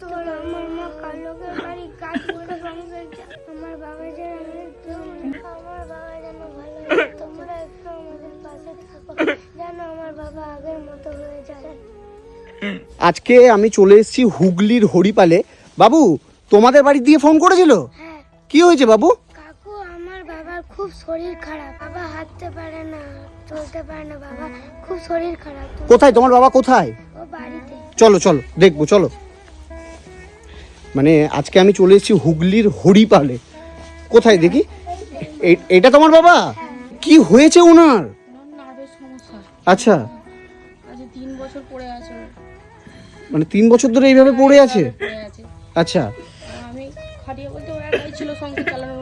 হলো আমার মা বাড়ি কাজ করে সংসার আমার বাবা যেন আমার বাবা যেন ভালো তোমরা একটু আমাদের পাশে থাকো যেন আমার বাবা আগের মতো হয়ে যায়। আজকে আমি চলে এসেছি হুগলির হরিপালে। বাবু তোমাদের বাড়ি দিয়ে ফোন করেছিল? হ্যাঁ। কি হয়েছে বাবু? কাকু আমার বাবার খুব শরীর খারাপ। বাবা হাঁটতে পারে না চলতে পারে না বাবা খুব শরীর খারাপ। কোথায়? তোমার বাবা কোথায়? ও বাড়িতে। চলো চলো দেখব চলো। মানে আজকে আমি চলে এসেছি হুগলির হরিপালে। কোথায় দেখি? এটা তোমার বাবা? কি হয়েছে ওনার? আচ্ছা। আজ তিন বছর পড়ে আছে মানে তিন বছর ধরে এইভাবে পড়ে আছে? আচ্ছা। খাটিয়ে বলতে ছিল সংসার চালানোর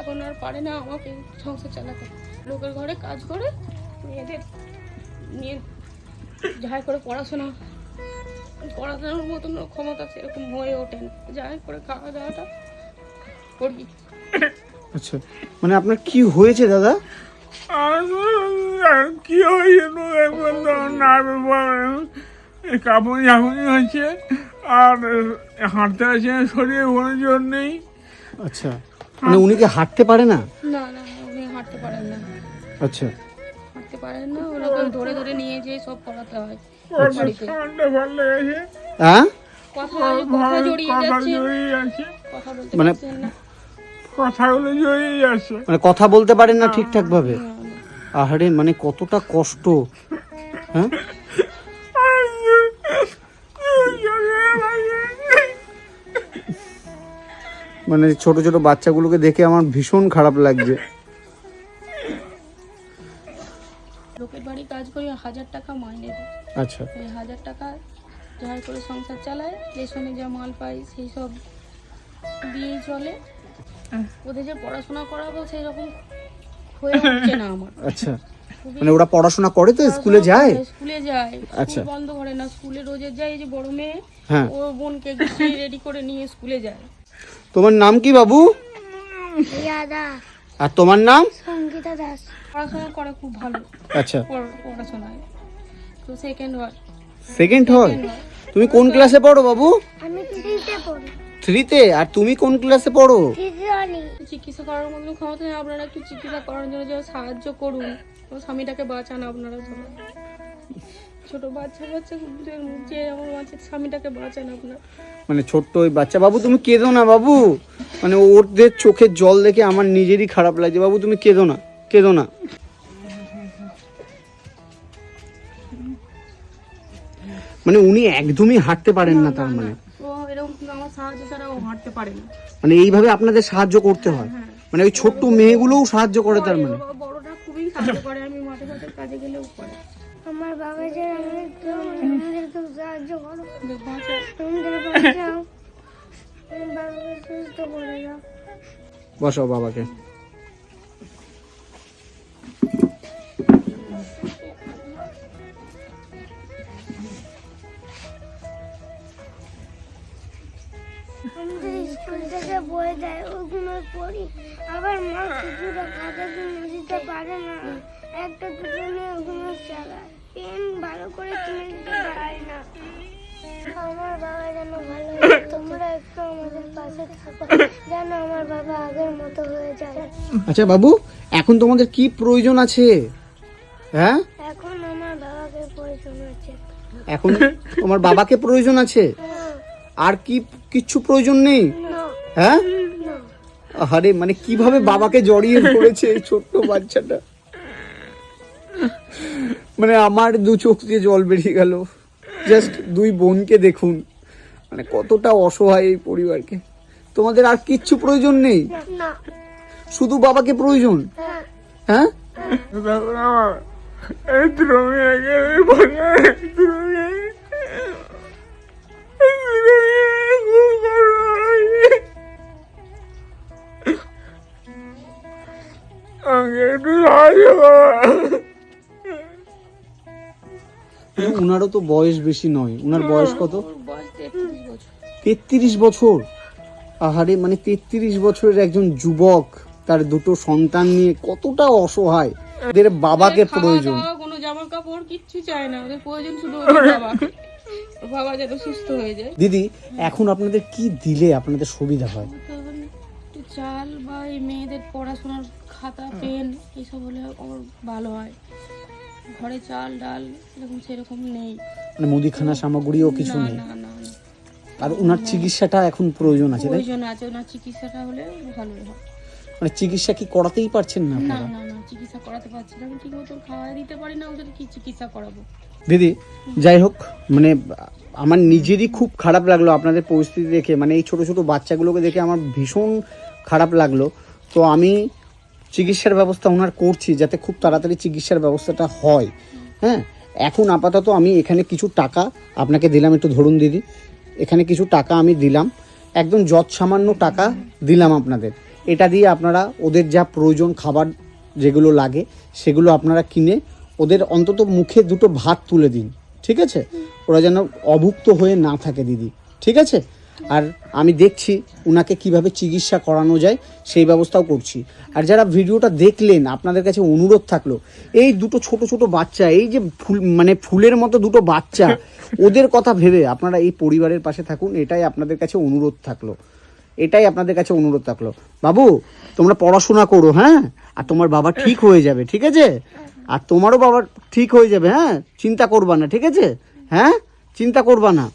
এখন আর পারে না আমাকে সংসার চালাতে। লোকের ঘরে কাজ করে মেয়েদের নিয়ে যাই করে পড়াশোনা পড়াশোনার মতন ক্ষমতা সেরকম হয়ে ওঠে না। যাই করে খাওয়া দাওয়াটা করি। আচ্ছা মানে আপনার কি হয়েছে দাদা? আর কি হয়েছে এখন তো প্রবলেম কাপড় ঝাঁকুনি হচ্ছে আর হাঁটতে আছে শরীরে কোনো জোর নেই। আচ্ছা মানে উনি কি হাঁটতে পারে না? না না উনি হাঁটতে পারেন না। আচ্ছা। হাঁটতে পারেন না ওনাকে ধরে ধরে নিয়ে যেয়ে সব করাতে হয়। হ্যাঁ? বলতে মানে- না। কথাগুলো জড়িয়ে যাচ্ছে। মানে কথা বলতে পারেন না ঠিকঠাক ভাবে। আহারে মানে কতটা কষ্ট। হ্যাঁ? মানে ছোট ছোট বাচ্চাগুলোকে দেখে আমার ভীষণ খারাপ লাগছে। লোকের বাড়ি কাজ করি হাজার টাকা মাইনে দেয় আচ্ছা। ওই হাজার টাকা যাই করে সংসার চালায় রেশনে যা মাল পাই সেই সব দিয়েই চলে। ওদের যে পড়াশোনা করাবো সেই রকম হয়ে উঠছে না আমার। আচ্ছা। মানে ওরা পড়াশোনা করে তো স্কুলে যায়? স্কুলে যায় আচ্ছা। বন্ধ করে না স্কুলে রোজের যায় এই যে বড় মেয়ে হ্যাঁ। ও বোনকে গুছিয়ে রেডি করে নিয়ে স্কুলে যায়। তোমার নাম কি বাবু? ইয়াদা। আর তোমার নাম? সঙ্গীতা দাস। পড়াশোনা করে খুব ভালো। আচ্ছা। পড়- পড়াশোনায় তো সেকেন্ড হয়। সেকেন্ড হয়? তুমি কোন ক্লাসে পড়ো বাবু? আমি থ্রিতে পড়ি। থ্রিতে আর তুমি কোন ক্লাসে পড়ো? চিকিৎসা করার মতন ক্ষমতা নেই। আপনারা একটু চিকিৎসা করার জন্য সাহায্য করুন। স্বামীটাকে বাঁচান আপনারা। ছোট বাচ্চা যে আমার বাচ্চা স্বামীটাকে বাঁচান আপনার। মানে ছোট্ট ওই বাচ্চা বাবু তুমি কেঁদো না বাবু। মানে ওদের চোখের জল দেখে আমার নিজেরই খারাপ লাগছে। বাবু তুমি কেঁদো না কেঁদো না। মানে উনি একদমই হাঁটতে পারেন না তার মানে। মানে এইভাবে আপনাদের সাহায্য করতে হয়? মানে ওই ছোট্ট মেয়েগুলোও সাহায্য করে তার মানে? বড়টা খুবই সাহায্য করে আমি মাঠে কাজে গেলেও করে। আমার বাবা একটু আমাদেরকে সাহায্য করো বাঁচা আমাদের বাঁচাও বাবাকে সুস্থ করে। দাও বসাও বাবাকে। আমাদের স্কুল থেকে বই দেয় ওগুলো পড়ি। আবার মা কিছুটা খাতা কিনে দিতে পারে না। একটা দুটো একটু আমাদের পাশে থাকো। যেন আমার বাবা আগের মতো হয়ে যায়। আচ্ছা বাবু এখন তোমাদের কি প্রয়োজন আছে? হ্যাঁ? এখন আমার বাবাকে প্রয়োজন আছে। এখন তোমার বাবাকে প্রয়োজন আছে? আর কি কিচ্ছু প্রয়োজন নেই? হ্যাঁ? আরে মানে কীভাবে বাবাকে জড়িয়ে ধরেছে এই ছোট্ট বাচ্চাটা? মানে আমার দু চোখ দিয়ে জল বেরিয়ে গেল। জাস্ট দুই বোনকে দেখুন। মানে কতটা অসহায় এই পরিবারকে। তোমাদের আর কিচ্ছু প্রয়োজন নেই? শুধু বাবাকে প্রয়োজন? হ্যাঁ? হ্যাঁ। করো উনারও তো বয়স বেশি নয়। উনার বয়স কত? তেত্রিশ বছর। আহারে মানে তেত্রিশ বছরের একজন যুবক তার দুটো সন্তান নিয়ে কতটা অসহায়। এদের বাবাকে প্রয়োজন। কোনো জামা কাপড় কিচ্ছু চায় না। ওদের প্রয়োজন শুধু ওদের বাবাকে বাবা যেন সুস্থ হয়ে যায়। দিদি এখন আপনাদের কি দিলে আপনাদের সুবিধা হয়? চাল বা এই মেয়েদের পড়াশোনার খাতা পেন এইসব হলে আমার ভালো হয়। ঘরে চাল ডাল এরকম সেরকম নেই। মানে মুদিখানা সামগ্রীও কিছু নেই? না না। আর ওনার চিকিৎসাটা এখন প্রয়োজন আছে তাই? প্রয়োজন আছে ওনার চিকিৎসাটা হলে হয়। মানে চিকিৎসা কি করাতেই পারছেন না না আপনারা? না না চিকিৎসা করাতে পারছি না। আমি ঠিক মতো খাওয়াই দিতে পারি না ওদের কি চিকিৎসা করাবো? দিদি যাই হোক মানে আমার নিজেরই খুব খারাপ লাগল আপনাদের পরিস্থিতি দেখে। মানে এই ছোট ছোট বাচ্চাগুলোকে দেখে আমার ভীষণ খারাপ লাগল। তো আমি চিকিৎসার ব্যবস্থা ওনার করছি যাতে খুব তাড়াতাড়ি চিকিৎসার ব্যবস্থাটা হয়। হ্যাঁ? এখন আপাতত আমি এখানে কিছু টাকা আপনাকে দিলাম একটু ধরুন দিদি। এখানে কিছু টাকা আমি দিলাম। একদম যত সামান্য টাকা দিলাম আপনাদের। এটা দিয়ে আপনারা ওদের যা প্রয়োজন খাবার যেগুলো লাগে, সেগুলো আপনারা কিনে ওদের অন্তত মুখে দুটো ভাত তুলে দিন। ঠিক আছে? ওরা যেন অভুক্ত হয়ে না থাকে, দিদি। ঠিক আছে? আর আমি দেখছি ওনাকে কীভাবে চিকিৎসা করানো যায় সেই ব্যবস্থাও করছি। আর যারা ভিডিওটা দেখলেন আপনাদের কাছে অনুরোধ থাকল এই দুটো ছোট ছোট বাচ্চা এই যে ফুল মানে ফুলের মতো দুটো বাচ্চা ওদের কথা ভেবে আপনারা এই পরিবারের পাশে থাকুন এটাই আপনাদের কাছে অনুরোধ থাকল। এটাই আপনাদের কাছে অনুরোধ থাকল। বাবু তোমরা পড়াশোনা করো হ্যাঁ? আর তোমার বাবা ঠিক হয়ে যাবে ঠিক আছে? আর তোমারও বাবা ঠিক হয়ে যাবে হ্যাঁ? চিন্তা করবা না ঠিক আছে? হ্যাঁ? চিন্তা করবা না।